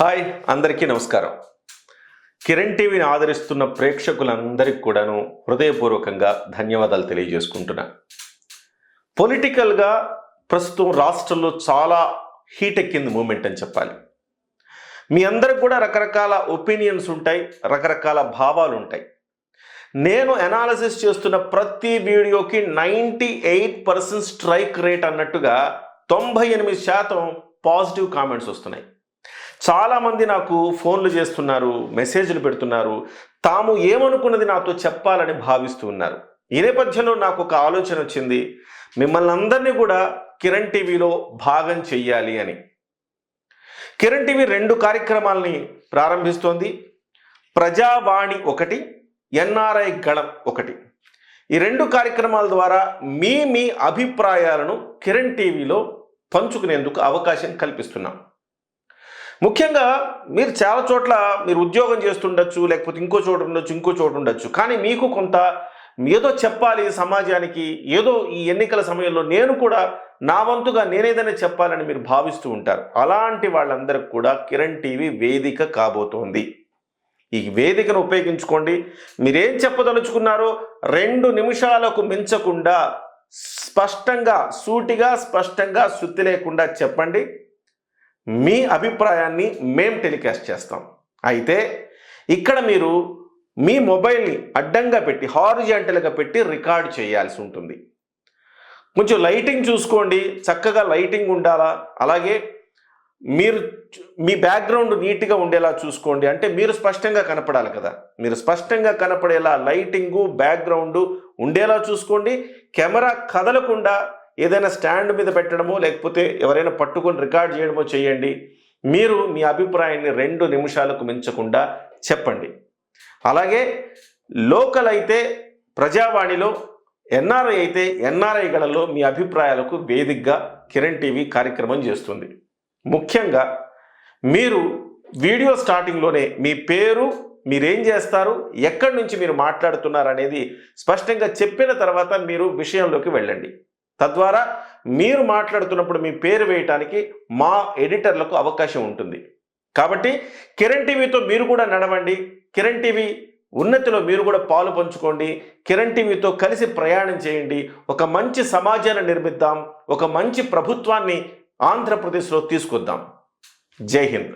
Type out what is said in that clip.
Hi అందరికీ నమస్కారం. కిరణ్ టీవీని ఆదరిస్తున్న ప్రేక్షకులందరికీ కూడాను హృదయపూర్వకంగా ధన్యవాదాలు తెలియజేసుకుంటున్నా. పొలిటికల్గా ప్రస్తుతం రాష్ట్రంలో చాలా హీట్ ఎక్కింది మూమెంట్ అని చెప్పాలి. మీ అందరికి కూడా రకరకాల ఒపీనియన్స్ ఉంటాయి రకరకాల భావాలు ఉంటాయి. నేను అనాలసిస్ చేస్తున్న ప్రతి వీడియోకి ninety eight percent strike rate అన్నట్టుగా తొంభై ఎనిమిది శాతం పాజిటివ్ కామెంట్స్ వస్తున్నాయి. చాలామంది నాకు ఫోన్లు చేస్తున్నారు మెసేజ్లు పెడుతున్నారు. తాము ఏమనుకున్నది నాతో చెప్పాలని భావిస్తూ ఉన్నారు. ఈ నేపథ్యంలో నాకు ఒక ఆలోచన వచ్చింది. మిమ్మల్ని అందరినీ కూడా కిరణ్ టీవీలో భాగం చెయ్యాలి అని. కిరణ్ టీవీ రెండు కార్యక్రమాలని ప్రారంభిస్తోంది. ప్రజావాణి ఒకటి ఎన్ఆర్ఐ గళం ఒకటి. ఈ రెండు కార్యక్రమాల ద్వారా మీ మీ అభిప్రాయాలను కిరణ్ టీవీలో పంచుకునేందుకు అవకాశం కల్పిస్తున్నాం. ముఖ్యంగా మీరు చాలా చోట్ల మీరు ఉద్యోగం చేస్తుండొచ్చు లేకపోతే ఇంకో చోటు ఉండొచ్చు ఇంకో చోటు ఉండొచ్చు. కానీ మీకు కొంత ఏదో చెప్పాలి సమాజానికి ఏదో ఈ ఎన్నికల సమయంలో నేను కూడా నా వంతుగా నేనేదైనా చెప్పాలని మీరు భావిస్తూ ఉంటారు. అలాంటి వాళ్ళందరికి కూడా కిరణ్ టీవీ వేదిక కాబోతోంది. ఈ వేదికను ఉపయోగించుకోండి. మీరేం చెప్పదలుచుకున్నారో రెండు నిమిషాలకు మించకుండా స్పష్టంగా సూటిగా స్పష్టంగా శుద్ధి లేకుండా చెప్పండి. మీ అభిప్రాయాన్ని మేం టెలికాస్ట్ చేస్తాం. అయితే ఇక్కడ మీరు మీ మొబైల్ని అడ్డంగా పెట్టి హారిజాంటల్గా పెట్టి రికార్డ్ చేయాల్సి ఉంటుంది. కొంచెం లైటింగ్ చూసుకోండి చక్కగా లైటింగ్ ఉండాలా? అలాగే మీరు మీ బ్యాక్గ్రౌండ్ నీట్గా ఉండేలా చూసుకోండి. అంటే మీరు స్పష్టంగా కనపడాలి కదా? మీరు స్పష్టంగా కనపడేలా లైటింగు బ్యాక్గ్రౌండు ఉండేలా చూసుకోండి. కెమెరా కదలకుండా ఏదైనా స్టాండ్ మీద పెట్టడమో లేకపోతే ఎవరైనా పట్టుకొని రికార్డ్ చేయడమో చేయండి. మీరు మీ అభిప్రాయాన్ని రెండు నిమిషాలకు మించకుండా చెప్పండి. అలాగే లోకల్ అయితే ప్రజావాణిలో ఎన్ఆర్ఐ అయితే ఎన్ఆర్ఐ ఎన్ఆర్ఐలలో మీ అభిప్రాయాలకు వేదికగా కిరణ్ టీవీ కార్యక్రమం చేస్తుంది. ముఖ్యంగా మీరు వీడియో స్టార్టింగ్లోనే మీ పేరు మీరేం చేస్తారు ఎక్కడి నుంచి మీరు మాట్లాడుతున్నారు అనేది స్పష్టంగా చెప్పిన తర్వాత మీరు విషయంలోకి వెళ్ళండి. తద్వారా మీరు మాట్లాడుతున్నప్పుడు మీ పేరు వేయటానికి మా ఎడిటర్లకు అవకాశం ఉంటుంది. కాబట్టి కిరణ్ టీవీతో మీరు కూడా నడవండి. కిరణ్ టీవీ ఉన్నతిలో మీరు కూడా పాలు పంచుకోండి. కిరణ్ టీవీతో కలిసి ప్రయాణం చేయండి. ఒక మంచి సమాజాన్ని నిర్మిద్దాం. ఒక మంచి ప్రభుత్వాన్ని ఆంధ్రప్రదేశ్లో తీసుకొద్దాం. జై హింద్.